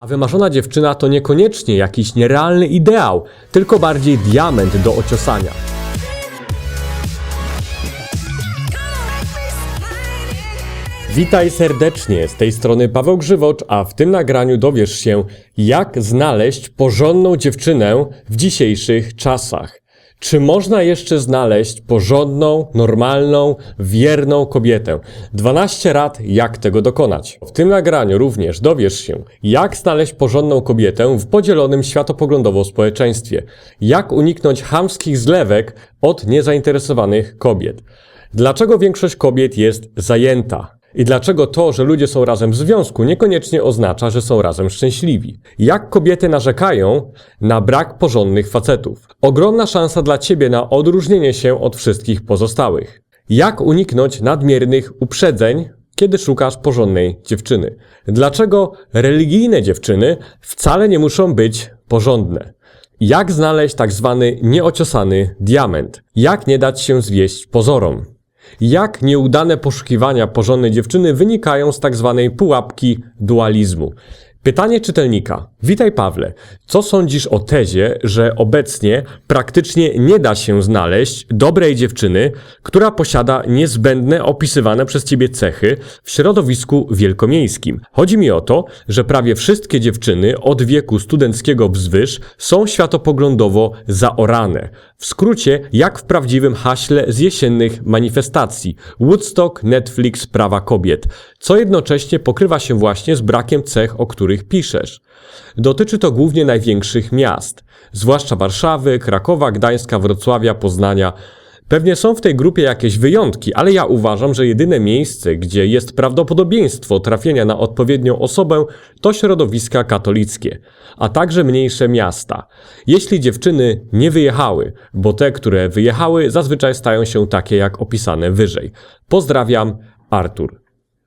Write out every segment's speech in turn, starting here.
A wymarzona dziewczyna to niekoniecznie jakiś nierealny ideał, tylko bardziej diament do ociosania. Witaj serdecznie, z tej strony Paweł Grzywocz, a w tym nagraniu dowiesz się, jak znaleźć porządną dziewczynę w dzisiejszych czasach. Czy można jeszcze znaleźć porządną, normalną, wierną kobietę? 12 rad, jak tego dokonać. W tym nagraniu również dowiesz się, jak znaleźć porządną kobietę w podzielonym światopoglądowo społeczeństwie. Jak uniknąć chamskich zlewek od niezainteresowanych kobiet. Dlaczego większość kobiet jest zajęta? I dlaczego to, że ludzie są razem w związku, niekoniecznie oznacza, że są razem szczęśliwi? Jak kobiety narzekają na brak porządnych facetów? Ogromna szansa dla ciebie na odróżnienie się od wszystkich pozostałych. Jak uniknąć nadmiernych uprzedzeń, kiedy szukasz porządnej dziewczyny? Dlaczego religijne dziewczyny wcale nie muszą być porządne? Jak znaleźć tak zwany nieociosany diament? Jak nie dać się zwieść pozorom? Jak nieudane poszukiwania porządnej dziewczyny wynikają z tak zwanej pułapki dualizmu? Pytanie czytelnika. Witaj Pawle. Co sądzisz o tezie, że obecnie praktycznie nie da się znaleźć dobrej dziewczyny, która posiada niezbędne opisywane przez ciebie cechy w środowisku wielkomiejskim? Chodzi mi o to, że prawie wszystkie dziewczyny od wieku studenckiego wzwyż są światopoglądowo zaorane. W skrócie, jak w prawdziwym haśle z jesiennych manifestacji Woodstock, Netflix, prawa kobiet, co jednocześnie pokrywa się właśnie z brakiem cech, o których piszesz. Dotyczy to głównie największych miast, zwłaszcza Warszawy, Krakowa, Gdańska, Wrocławia, Poznania. Pewnie są w tej grupie jakieś wyjątki, ale ja uważam, że jedyne miejsce, gdzie jest prawdopodobieństwo trafienia na odpowiednią osobę, to środowiska katolickie, a także mniejsze miasta. Jeśli dziewczyny nie wyjechały, bo te, które wyjechały, zazwyczaj stają się takie jak opisane wyżej. Pozdrawiam, Artur.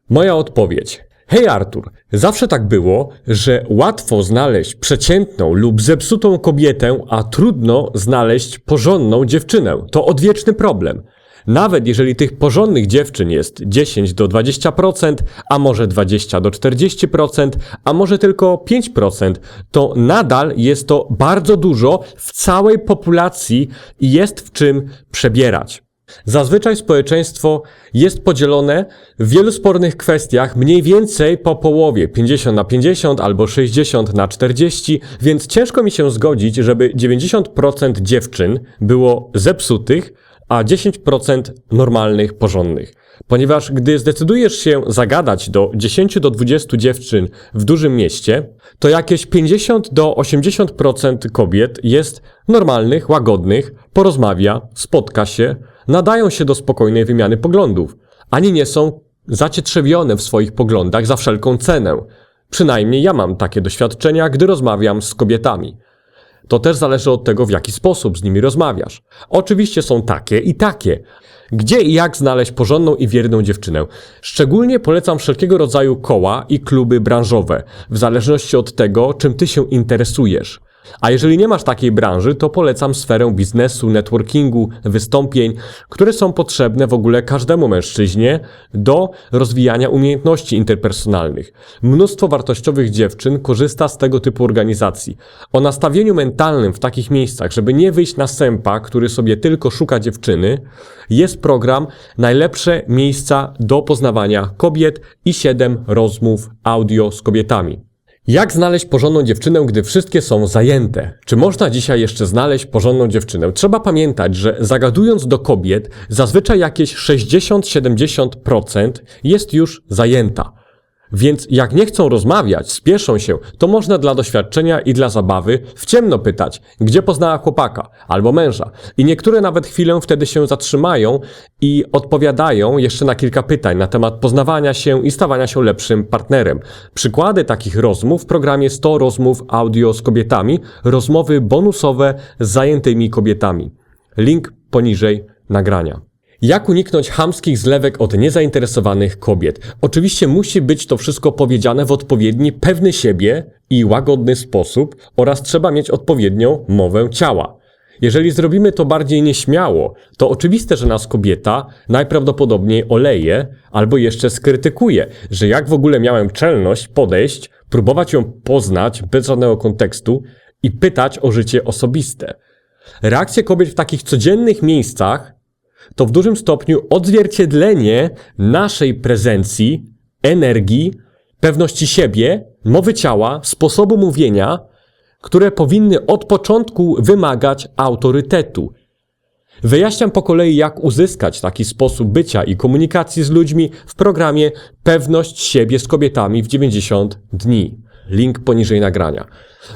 Moja odpowiedź. Hej Artur, zawsze tak było, że łatwo znaleźć przeciętną lub zepsutą kobietę, a trudno znaleźć porządną dziewczynę. To odwieczny problem. Nawet jeżeli tych porządnych dziewczyn jest 10 do 20%, a może 20 do 40%, a może tylko 5%, to nadal jest to bardzo dużo w całej populacji i jest w czym przebierać. Zazwyczaj społeczeństwo jest podzielone w wielu spornych kwestiach mniej więcej po połowie 50 na 50 albo 60 na 40, więc ciężko mi się zgodzić, żeby 90% dziewczyn było zepsutych, a 10% normalnych, porządnych. Ponieważ gdy zdecydujesz się zagadać do 10 do 20 dziewczyn w dużym mieście, to jakieś 50 do 80% kobiet jest normalnych, łagodnych, porozmawia, spotka się, nadają się do spokojnej wymiany poglądów, ani nie są zacietrzewione w swoich poglądach za wszelką cenę. Przynajmniej ja mam takie doświadczenia, gdy rozmawiam z kobietami. To też zależy od tego, w jaki sposób z nimi rozmawiasz. Oczywiście są takie i takie. Gdzie i jak znaleźć porządną i wierną dziewczynę? Szczególnie polecam wszelkiego rodzaju koła i kluby branżowe, w zależności od tego, czym ty się interesujesz. A jeżeli nie masz takiej branży, to polecam sferę biznesu, networkingu, wystąpień, które są potrzebne w ogóle każdemu mężczyźnie do rozwijania umiejętności interpersonalnych. Mnóstwo wartościowych dziewczyn korzysta z tego typu organizacji. O nastawieniu mentalnym w takich miejscach, żeby nie wyjść na sępa, który sobie tylko szuka dziewczyny, jest program Najlepsze miejsca do poznawania kobiet i 7 rozmów audio z kobietami. Jak znaleźć porządną dziewczynę, gdy wszystkie są zajęte? Czy można dzisiaj jeszcze znaleźć porządną dziewczynę? Trzeba pamiętać, że zagadując do kobiet, zazwyczaj jakieś 60-70% jest już zajęta. Więc jak nie chcą rozmawiać, spieszą się, to można dla doświadczenia i dla zabawy w ciemno pytać, gdzie poznała chłopaka albo męża. I niektóre nawet chwilę wtedy się zatrzymają i odpowiadają jeszcze na kilka pytań na temat poznawania się i stawania się lepszym partnerem. Przykłady takich rozmów w programie 100 rozmów audio z kobietami, rozmowy bonusowe z zajętymi kobietami. Link poniżej nagrania. Jak uniknąć chamskich zlewek od niezainteresowanych kobiet? Oczywiście musi być to wszystko powiedziane w odpowiedni, pewny siebie i łagodny sposób oraz trzeba mieć odpowiednią mowę ciała. Jeżeli zrobimy to bardziej nieśmiało, to oczywiste, że nas kobieta najprawdopodobniej oleje albo jeszcze skrytykuje, że jak w ogóle miałem czelność podejść, próbować ją poznać bez żadnego kontekstu i pytać o życie osobiste. Reakcje kobiet w takich codziennych miejscach to w dużym stopniu odzwierciedlenie naszej prezencji, energii, pewności siebie, mowy ciała, sposobu mówienia, które powinny od początku wymagać autorytetu. Wyjaśniam po kolei, jak uzyskać taki sposób bycia i komunikacji z ludźmi w programie Pewność siebie z kobietami w 90 dni. Link poniżej nagrania.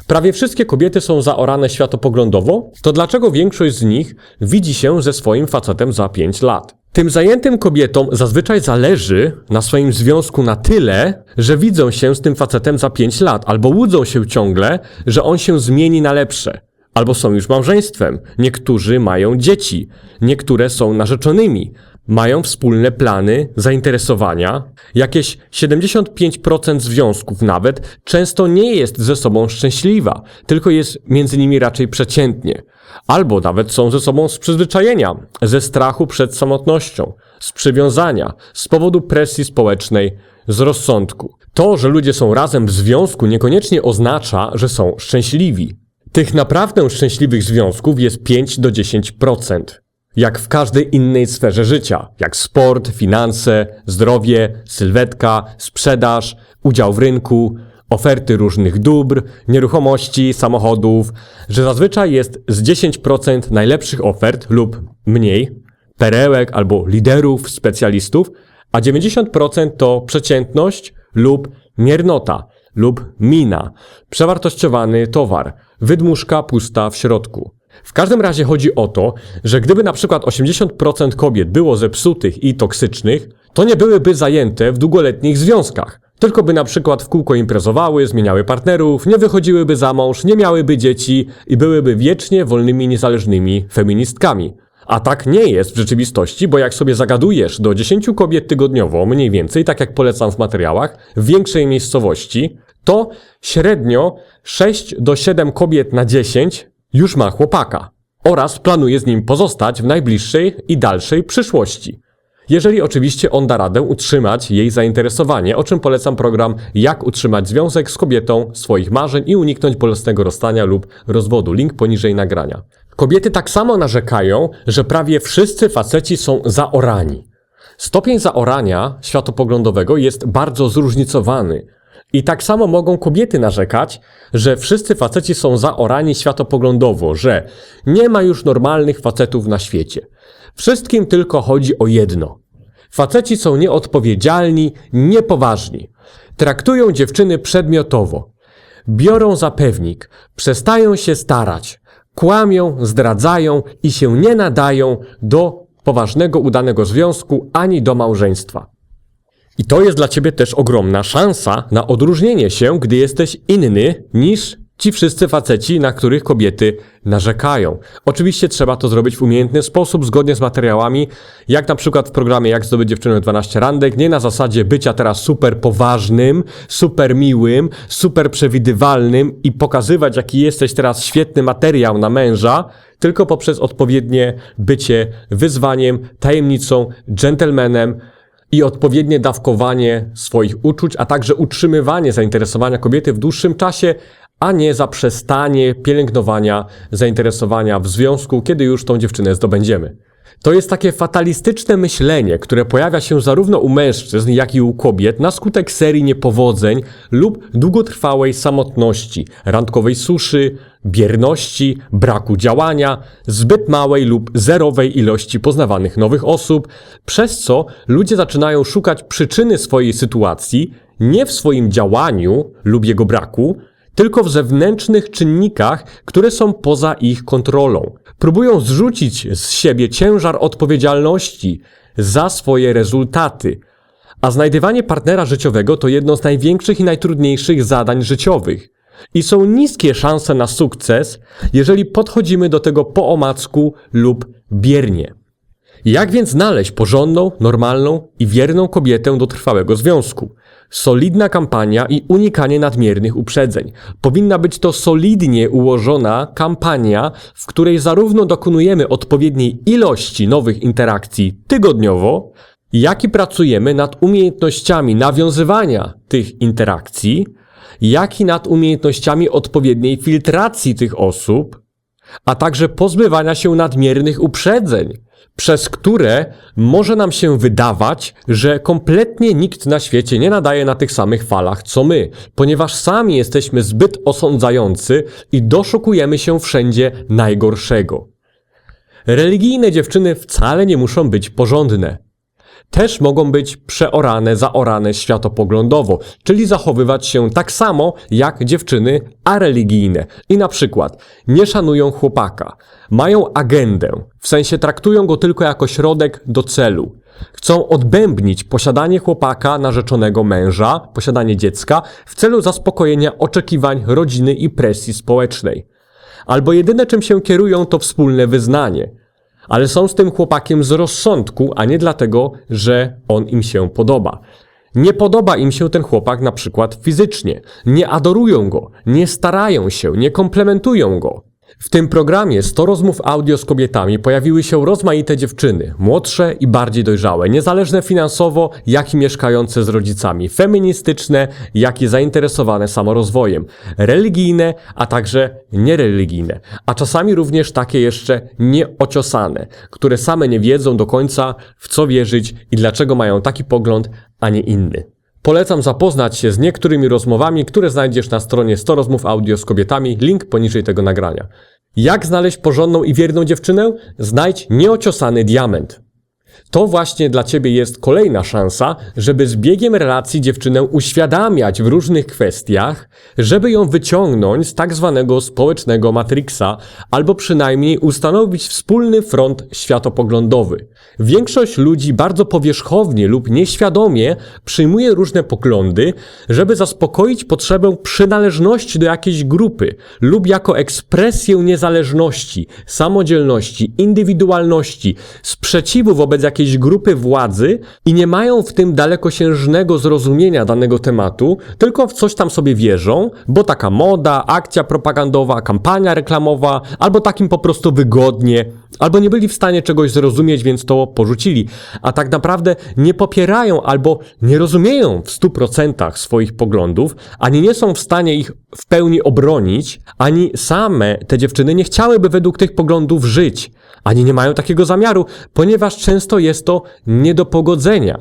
Prawie wszystkie kobiety są zaorane światopoglądowo, to dlaczego większość z nich widzi się ze swoim facetem za 5 lat? Tym zajętym kobietom zazwyczaj zależy na swoim związku na tyle, że widzą się z tym facetem za 5 lat, albo łudzą się ciągle, że on się zmieni na lepsze. Albo są już małżeństwem. Niektórzy mają dzieci, niektóre są narzeczonymi, mają wspólne plany, zainteresowania. Jakieś 75% związków nawet często nie jest ze sobą szczęśliwa, tylko jest między nimi raczej przeciętnie. Albo nawet są ze sobą z przyzwyczajenia, ze strachu przed samotnością, z przywiązania, z powodu presji społecznej, z rozsądku. To, że ludzie są razem w związku niekoniecznie oznacza, że są szczęśliwi. Tych naprawdę szczęśliwych związków jest 5 do 10%. Jak w każdej innej sferze życia, jak sport, finanse, zdrowie, sylwetka, sprzedaż, udział w rynku, oferty różnych dóbr, nieruchomości, samochodów, że zazwyczaj jest z 10% najlepszych ofert lub mniej, perełek albo liderów, specjalistów, a 90% to przeciętność lub miernota lub mina, przewartościowany towar, wydmuszka pusta w środku. W każdym razie chodzi o to, że gdyby na przykład 80% kobiet było zepsutych i toksycznych, to nie byłyby zajęte w długoletnich związkach. Tylko by na przykład w kółko imprezowały, zmieniały partnerów, nie wychodziłyby za mąż, nie miałyby dzieci i byłyby wiecznie wolnymi, niezależnymi feministkami. A tak nie jest w rzeczywistości, bo jak sobie zagadujesz do 10 kobiet tygodniowo, mniej więcej, tak jak polecam w materiałach, w większej miejscowości, to średnio 6 do 7 kobiet na 10 już ma chłopaka oraz planuje z nim pozostać w najbliższej i dalszej przyszłości. Jeżeli oczywiście on da radę utrzymać jej zainteresowanie, o czym polecam program Jak utrzymać związek z kobietą swoich marzeń i uniknąć bolesnego rozstania lub rozwodu. Link poniżej nagrania. Kobiety tak samo narzekają, że prawie wszyscy faceci są zaorani. Stopień zaorania światopoglądowego jest bardzo zróżnicowany. I tak samo mogą kobiety narzekać, że wszyscy faceci są zaorani światopoglądowo, że nie ma już normalnych facetów na świecie. Wszystkim tylko chodzi o jedno. Faceci są nieodpowiedzialni, niepoważni. Traktują dziewczyny przedmiotowo. Biorą za pewnik, przestają się starać, kłamią, zdradzają i się nie nadają do poważnego, udanego związku ani do małżeństwa. I to jest dla ciebie też ogromna szansa na odróżnienie się, gdy jesteś inny niż ci wszyscy faceci, na których kobiety narzekają. Oczywiście trzeba to zrobić w umiejętny sposób, zgodnie z materiałami, jak na przykład w programie Jak zdobyć dziewczynę w 12 randek, nie na zasadzie bycia teraz super poważnym, super miłym, super przewidywalnym i pokazywać, jaki jesteś teraz świetny materiał na męża, tylko poprzez odpowiednie bycie wyzwaniem, tajemnicą, gentlemanem, i odpowiednie dawkowanie swoich uczuć, a także utrzymywanie zainteresowania kobiety w dłuższym czasie, a nie zaprzestanie pielęgnowania zainteresowania w związku, kiedy już tą dziewczynę zdobędziemy. To jest takie fatalistyczne myślenie, które pojawia się zarówno u mężczyzn, jak i u kobiet na skutek serii niepowodzeń lub długotrwałej samotności, randkowej suszy, bierności, braku działania, zbyt małej lub zerowej ilości poznawanych nowych osób, przez co ludzie zaczynają szukać przyczyny swojej sytuacji nie w swoim działaniu lub jego braku, tylko w zewnętrznych czynnikach, które są poza ich kontrolą. Próbują zrzucić z siebie ciężar odpowiedzialności za swoje rezultaty. A znajdywanie partnera życiowego to jedno z największych i najtrudniejszych zadań życiowych. I są niskie szanse na sukces, jeżeli podchodzimy do tego po omacku lub biernie. Jak więc znaleźć porządną, normalną i wierną kobietę do trwałego związku? Solidna kampania i unikanie nadmiernych uprzedzeń. Powinna być to solidnie ułożona kampania, w której zarówno dokonujemy odpowiedniej ilości nowych interakcji tygodniowo, jak i pracujemy nad umiejętnościami nawiązywania tych interakcji, jak i nad umiejętnościami odpowiedniej filtracji tych osób, a także pozbywania się nadmiernych uprzedzeń, przez które może nam się wydawać, że kompletnie nikt na świecie nie nadaje na tych samych falach co my, ponieważ sami jesteśmy zbyt osądzający i doszukujemy się wszędzie najgorszego. Religijne dziewczyny wcale nie muszą być porządne. Też mogą być przeorane, zaorane światopoglądowo, czyli zachowywać się tak samo jak dziewczyny areligijne. I na przykład nie szanują chłopaka, mają agendę, w sensie traktują go tylko jako środek do celu. Chcą odbębnić posiadanie chłopaka, narzeczonego męża, posiadanie dziecka w celu zaspokojenia oczekiwań rodziny i presji społecznej. Albo jedyne czym się kierują to wspólne wyznanie – ale są z tym chłopakiem z rozsądku, a nie dlatego, że on im się podoba. Nie podoba im się ten chłopak na przykład fizycznie, nie adorują go, nie starają się, nie komplementują go. W tym programie 100 rozmów audio z kobietami pojawiły się rozmaite dziewczyny, młodsze i bardziej dojrzałe, niezależne finansowo, jak i mieszkające z rodzicami, feministyczne, jak i zainteresowane samorozwojem, religijne, a także niereligijne, a czasami również takie jeszcze nieociosane, które same nie wiedzą do końca w co wierzyć i dlaczego mają taki pogląd, a nie inny. Polecam zapoznać się z niektórymi rozmowami, które znajdziesz na stronie 100 rozmów audio z kobietami, link poniżej tego nagrania. Jak znaleźć porządną i wierną dziewczynę? Znajdź nieociosany diament. To właśnie dla Ciebie jest kolejna szansa, żeby z biegiem relacji dziewczynę uświadamiać w różnych kwestiach, żeby ją wyciągnąć z tak zwanego społecznego matrixa, albo przynajmniej ustanowić wspólny front światopoglądowy. Większość ludzi bardzo powierzchownie lub nieświadomie przyjmuje różne poglądy, żeby zaspokoić potrzebę przynależności do jakiejś grupy lub jako ekspresję niezależności, samodzielności, indywidualności, sprzeciwu wobec jakiejś grupy władzy i nie mają w tym dalekosiężnego zrozumienia danego tematu, tylko w coś tam sobie wierzą, bo taka moda, akcja propagandowa, kampania reklamowa, albo takim po prostu wygodnie, albo nie byli w stanie czegoś zrozumieć, więc to porzucili, a tak naprawdę nie popierają albo nie rozumieją w 100% swoich poglądów, ani nie są w stanie ich w pełni obronić, ani same te dziewczyny nie chciałyby według tych poglądów żyć, ani nie mają takiego zamiaru, ponieważ często jest to nie do pogodzenia.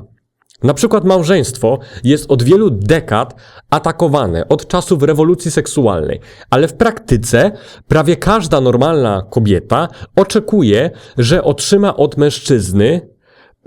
Na przykład małżeństwo jest od wielu dekad atakowane od czasów rewolucji seksualnej, ale w praktyce prawie każda normalna kobieta oczekuje, że otrzyma od mężczyzny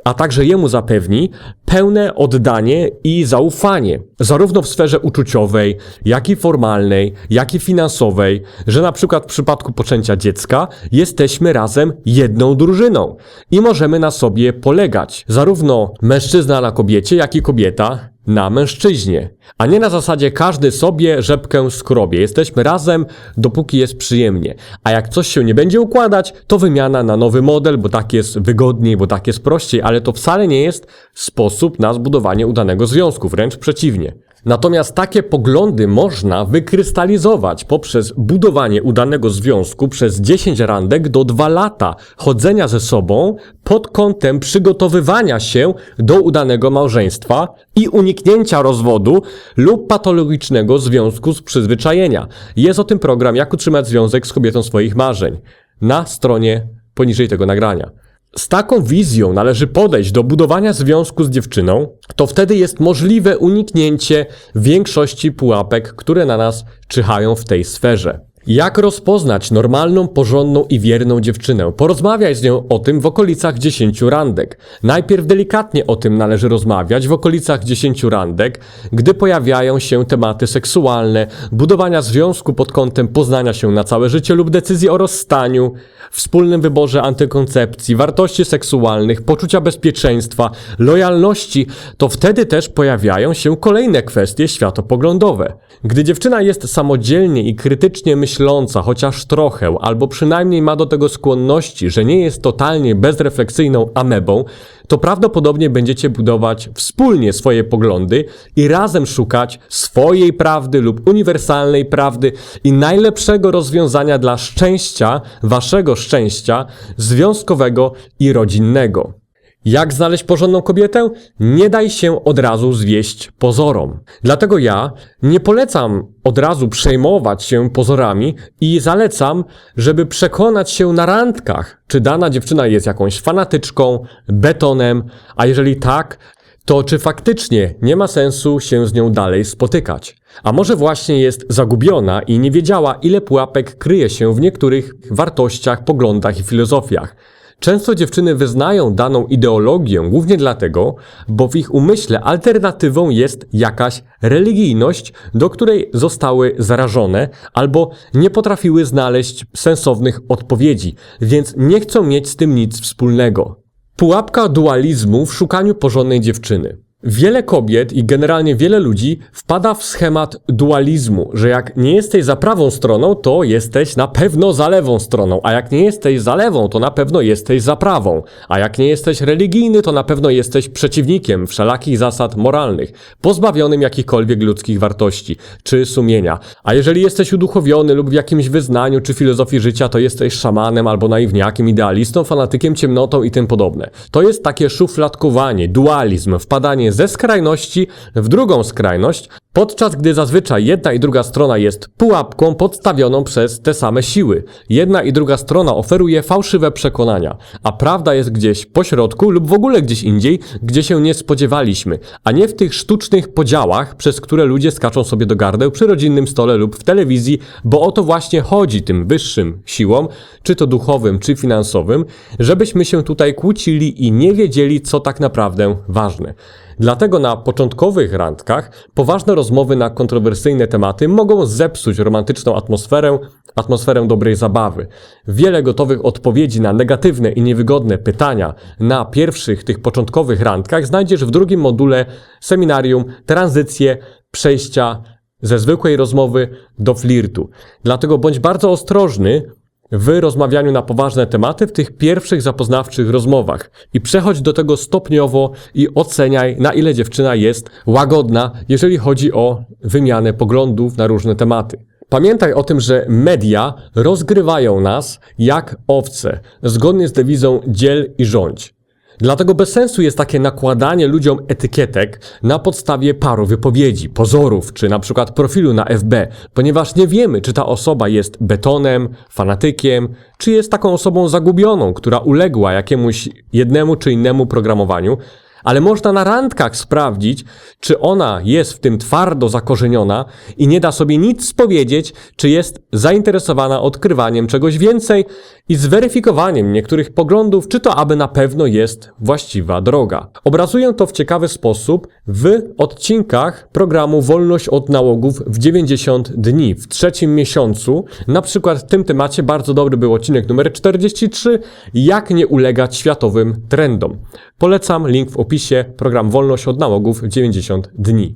a także jemu zapewni pełne oddanie i zaufanie, zarówno w sferze uczuciowej, jak i formalnej, jak i finansowej, że na przykład w przypadku poczęcia dziecka jesteśmy razem jedną drużyną i możemy na sobie polegać, zarówno mężczyzna na kobiecie, jak i kobieta na mężczyźnie, a nie na zasadzie każdy sobie rzepkę skrobie. Jesteśmy razem, dopóki jest przyjemnie. A jak coś się nie będzie układać, to wymiana na nowy model, bo tak jest wygodniej, bo tak jest prościej, ale to wcale nie jest sposób na zbudowanie udanego związku, wręcz przeciwnie. Natomiast takie poglądy można wykrystalizować poprzez budowanie udanego związku przez 10 randek do 2 lata chodzenia ze sobą pod kątem przygotowywania się do udanego małżeństwa i uniknięcia rozwodu lub patologicznego związku z przyzwyczajenia. Jest o tym program Jak utrzymać związek z kobietą swoich marzeń na stronie poniżej tego nagrania z taką wizją należy podejść do budowania związku z dziewczyną, to wtedy jest możliwe uniknięcie większości pułapek, które na nas czyhają w tej sferze. Jak rozpoznać normalną, porządną i wierną dziewczynę? Porozmawiaj z nią o tym w okolicach 10 randek. Najpierw delikatnie o tym należy rozmawiać w okolicach 10 randek, gdy pojawiają się tematy seksualne, budowania związku pod kątem poznania się na całe życie lub decyzji o rozstaniu, wspólnym wyborze antykoncepcji, wartości seksualnych, poczucia bezpieczeństwa, lojalności, to wtedy też pojawiają się kolejne kwestie światopoglądowe. Gdy dziewczyna jest samodzielnie i krytycznie myśląca, myśląca, chociaż trochę, albo przynajmniej ma do tego skłonności, że nie jest totalnie bezrefleksyjną amebą, to prawdopodobnie będziecie budować wspólnie swoje poglądy i razem szukać swojej prawdy lub uniwersalnej prawdy i najlepszego rozwiązania dla szczęścia, waszego szczęścia związkowego i rodzinnego. Jak znaleźć porządną kobietę? Nie daj się od razu zwieść pozorom. Dlatego ja nie polecam od razu przejmować się pozorami i zalecam, żeby przekonać się na randkach, czy dana dziewczyna jest jakąś fanatyczką, betonem, a jeżeli tak, to czy faktycznie nie ma sensu się z nią dalej spotykać? A może właśnie jest zagubiona i nie wiedziała, ile pułapek kryje się w niektórych wartościach, poglądach i filozofiach? Często dziewczyny wyznają daną ideologię głównie dlatego, bo w ich umyśle alternatywą jest jakaś religijność, do której zostały zarażone albo nie potrafiły znaleźć sensownych odpowiedzi, więc nie chcą mieć z tym nic wspólnego. Pułapka dualizmu w szukaniu porządnej dziewczyny. Wiele kobiet i generalnie wiele ludzi wpada w schemat dualizmu, że jak nie jesteś za prawą stroną, to jesteś na pewno za lewą stroną, a jak nie jesteś za lewą, to na pewno jesteś za prawą, a jak nie jesteś religijny, to na pewno jesteś przeciwnikiem wszelakich zasad moralnych, pozbawionym jakichkolwiek ludzkich wartości czy sumienia. A jeżeli jesteś uduchowiony lub w jakimś wyznaniu czy filozofii życia, to jesteś szamanem albo naiwniakiem, idealistą, fanatykiem, ciemnotą i tym podobne. To jest takie szufladkowanie, dualizm, wpadanie ze skrajności w drugą skrajność, podczas gdy zazwyczaj jedna i druga strona jest pułapką podstawioną przez te same siły. Jedna i druga strona oferuje fałszywe przekonania, a prawda jest gdzieś po środku lub w ogóle gdzieś indziej, gdzie się nie spodziewaliśmy, a nie w tych sztucznych podziałach, przez które ludzie skaczą sobie do gardeł przy rodzinnym stole lub w telewizji, bo o to właśnie chodzi tym wyższym siłom, czy to duchowym, czy finansowym, żebyśmy się tutaj kłócili i nie wiedzieli, co tak naprawdę ważne. Dlatego na początkowych randkach poważne rozmowy na kontrowersyjne tematy mogą zepsuć romantyczną atmosferę, atmosferę dobrej zabawy. Wiele gotowych odpowiedzi na negatywne i niewygodne pytania na pierwszych tych początkowych randkach znajdziesz w drugim module seminarium Tranzycje przejścia ze zwykłej rozmowy do flirtu. Dlatego bądź bardzo ostrożny w rozmawianiu na poważne tematy w tych pierwszych zapoznawczych rozmowach i przechodź do tego stopniowo i oceniaj, na ile dziewczyna jest łagodna, jeżeli chodzi o wymianę poglądów na różne tematy. Pamiętaj o tym, że media rozgrywają nas jak owce, zgodnie z dewizą dziel i rządź. Dlatego bez sensu jest takie nakładanie ludziom etykietek na podstawie paru wypowiedzi, pozorów, czy na przykład profilu na FB, ponieważ nie wiemy, czy ta osoba jest betonem, fanatykiem, czy jest taką osobą zagubioną, która uległa jakiemuś jednemu czy innemu programowaniu, ale można na randkach sprawdzić, czy ona jest w tym twardo zakorzeniona i nie da sobie nic powiedzieć, czy jest zainteresowana odkrywaniem czegoś więcej i zweryfikowaniem niektórych poglądów, czy to aby na pewno jest właściwa droga. Obrazuję to w ciekawy sposób w odcinkach programu Wolność od nałogów w 90 dni w trzecim miesiącu. Na przykład w tym temacie bardzo dobry był odcinek numer 43 Jak nie ulegać światowym trendom. Polecam link w opisie program Wolność od nałogów w 90 dni.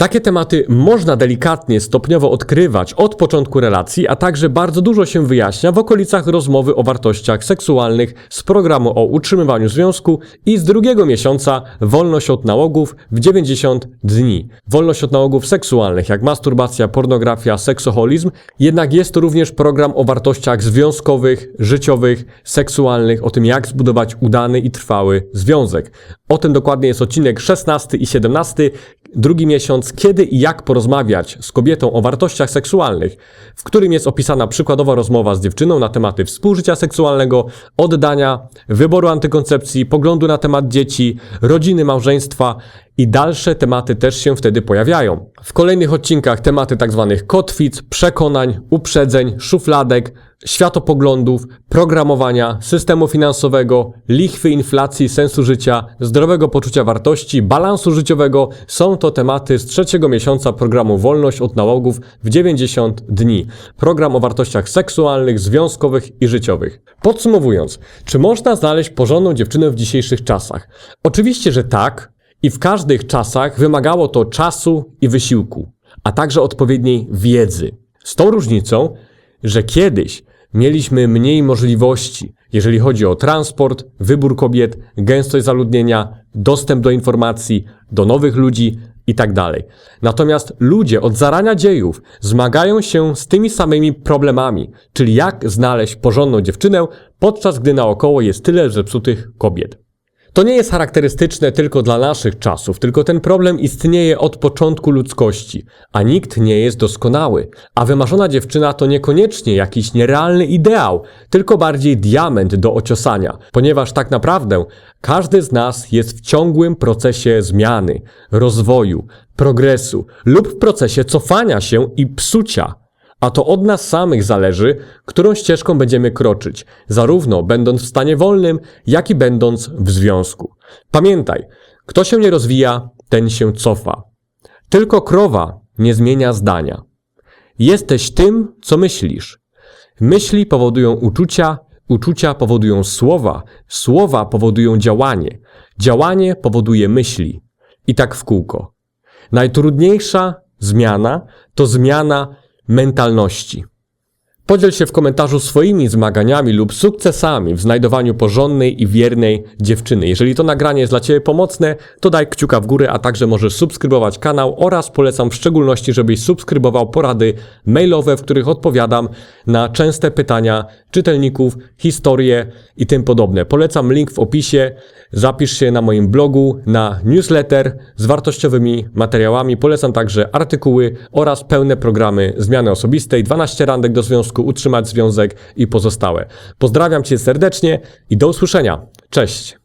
Takie tematy można delikatnie, stopniowo odkrywać od początku relacji, a także bardzo dużo się wyjaśnia w okolicach rozmowy o wartościach seksualnych z programu o utrzymywaniu związku i z drugiego miesiąca wolność od nałogów w 90 dni. Wolność od nałogów seksualnych, jak masturbacja, pornografia, seksoholizm, jednak jest to również program o wartościach związkowych, życiowych, seksualnych, o tym jak zbudować udany i trwały związek. O tym dokładnie jest odcinek 16 i 17, drugi miesiąc, kiedy i jak porozmawiać z kobietą o wartościach seksualnych, w którym jest opisana przykładowa rozmowa z dziewczyną na tematy współżycia seksualnego, oddania, wyboru antykoncepcji, poglądu na temat dzieci, rodziny, małżeństwa i dalsze tematy też się wtedy pojawiają. W kolejnych odcinkach tematy tzw. Tak kotwic, przekonań, uprzedzeń, szufladek, światopoglądów, programowania, systemu finansowego, lichwy, inflacji, sensu życia, zdrowego poczucia wartości, balansu życiowego są to tematy z trzeciego miesiąca programu Wolność od nałogów w 90 dni. Program o wartościach seksualnych, związkowych i życiowych. Podsumowując, czy można znaleźć porządną dziewczynę w dzisiejszych czasach? Oczywiście, że tak, i w każdych czasach wymagało to czasu i wysiłku, a także odpowiedniej wiedzy. Z tą różnicą, że kiedyś mieliśmy mniej możliwości, jeżeli chodzi o transport, wybór kobiet, gęstość zaludnienia, dostęp do informacji, do nowych ludzi itd. Tak Natomiast ludzie od zarania dziejów zmagają się z tymi samymi problemami, czyli jak znaleźć porządną dziewczynę, podczas gdy naokoło jest tyle zepsutych kobiet. To nie jest charakterystyczne tylko dla naszych czasów, tylko ten problem istnieje od początku ludzkości, a nikt nie jest doskonały. A wymarzona dziewczyna to niekoniecznie jakiś nierealny ideał, tylko bardziej diament do ociosania, ponieważ tak naprawdę każdy z nas jest w ciągłym procesie zmiany, rozwoju, progresu lub w procesie cofania się i psucia. A to od nas samych zależy, którą ścieżką będziemy kroczyć, zarówno będąc w stanie wolnym, jak i będąc w związku. Pamiętaj, kto się nie rozwija, ten się cofa. Tylko krowa nie zmienia zdania. Jesteś tym, co myślisz. Myśli powodują uczucia, uczucia powodują słowa, słowa powodują działanie, działanie powoduje myśli. I tak w kółko. Najtrudniejsza zmiana to zmiana mentalności. Podziel się w komentarzu swoimi zmaganiami lub sukcesami w znajdowaniu porządnej i wiernej dziewczyny. Jeżeli to nagranie jest dla Ciebie pomocne, to daj kciuka w górę, a także możesz subskrybować kanał oraz polecam w szczególności, żebyś subskrybował porady mailowe, w których odpowiadam na częste pytania czytelników, historie i tym podobne. Polecam link w opisie, zapisz się na moim blogu, na newsletter z wartościowymi materiałami. Polecam także artykuły oraz pełne programy zmiany osobistej, 12 randek do związku, utrzymać związek i pozostałe. Pozdrawiam Cię serdecznie i do usłyszenia. Cześć!